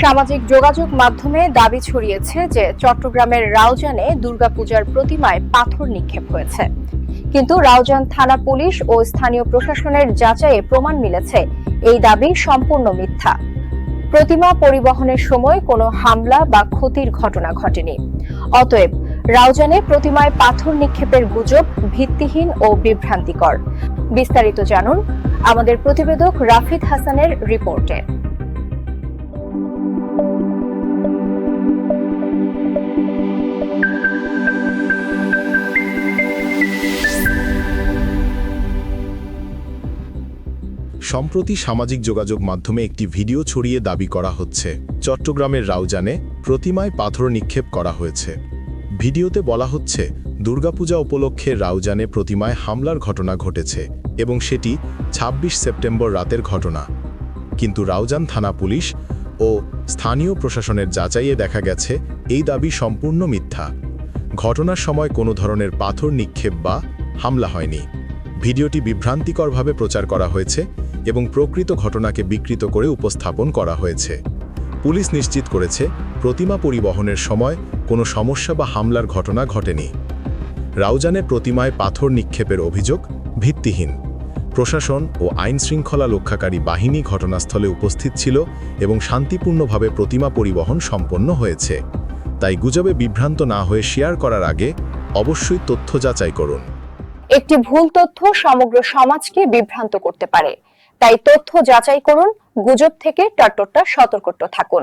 সামাজিক যোগাযোগ মাধ্যমে দাবি ছড়িয়েছে যে চট্টগ্রামের রাউজানে দুর্গাপূজার প্রতিমায় পাথর নিক্ষেপ হয়েছে। কিন্তু রাউজান থানা পুলিশ ও স্থানীয় প্রশাসনের যাচাইয়ে প্রমাণ মিলেছে, এই দাবি সম্পূর্ণ মিথ্যা। প্রতিমা পরিবহনের সময় কোনো হামলা বা ক্ষতির ঘটনা ঘটেনি। অতএব রাউজানে প্রতিমায় পাথর নিক্ষেপের গুজব ভিত্তিহীন ও বিভ্রান্তিকর। বিস্তারিত জানুন আমাদের প্রতিবেদক রাফিদ হাসানের রিপোর্টে। সম্প্রতি সামাজিক যোগাযোগ মাধ্যমে একটি ভিডিও ছড়িয়ে দাবি করা হচ্ছে। চট্টগ্রামের রাউজানে প্রতিমায় পাথর নিক্ষেপ করা হয়েছে। ভিডিওতে বলা হচ্ছে, দুর্গাপূজা উপলক্ষে রাউজানে প্রতিমায় হামলার ঘটনা ঘটেছে এবং সেটি ২৬ সেপ্টেম্বর রাতের ঘটনা। কিন্তু রাউজান থানা পুলিশ ও স্থানীয় প্রশাসনের যাচাইয়ে দেখা গেছে, এই দাবি সম্পূর্ণ মিথ্যা। ঘটনার সময় কোনো ধরনের পাথর নিক্ষেপ বা হামলা হয়নি। ভিডিওটি বিভ্রান্তিকরভাবে প্রচার করা হয়েছে এবং প্রকৃত ঘটনাকে বিকৃত করে উপস্থাপন করা হয়েছে। পুলিশ নিশ্চিত করেছে, প্রতিমা পরিবহনের সময় কোনো সমস্যা বা হামলার ঘটনা ঘটেনি। রাউজানে প্রতিমায় পাথর নিক্ষেপের অভিযোগ ভিত্তিহীন। প্রশাসন ও আইন শৃঙ্খলা রক্ষাকারী বাহিনী ঘটনাস্থলে উপস্থিত ছিল এবং শান্তিপূর্ণভাবে প্রতিমা পরিবহন সম্পন্ন হয়েছে। তাই গুজবে বিভ্রান্ত না হয়ে শেয়ার করার আগে অবশ্যই তথ্য যাচাই করুন। একটি ভুল তথ্য সমগ্র সমাজকে বিভ্রান্ত করতে পারে। তাই তথ্য যাচাই করুন, গুজব থেকে টাটোরটা সতর্কত থাকুন।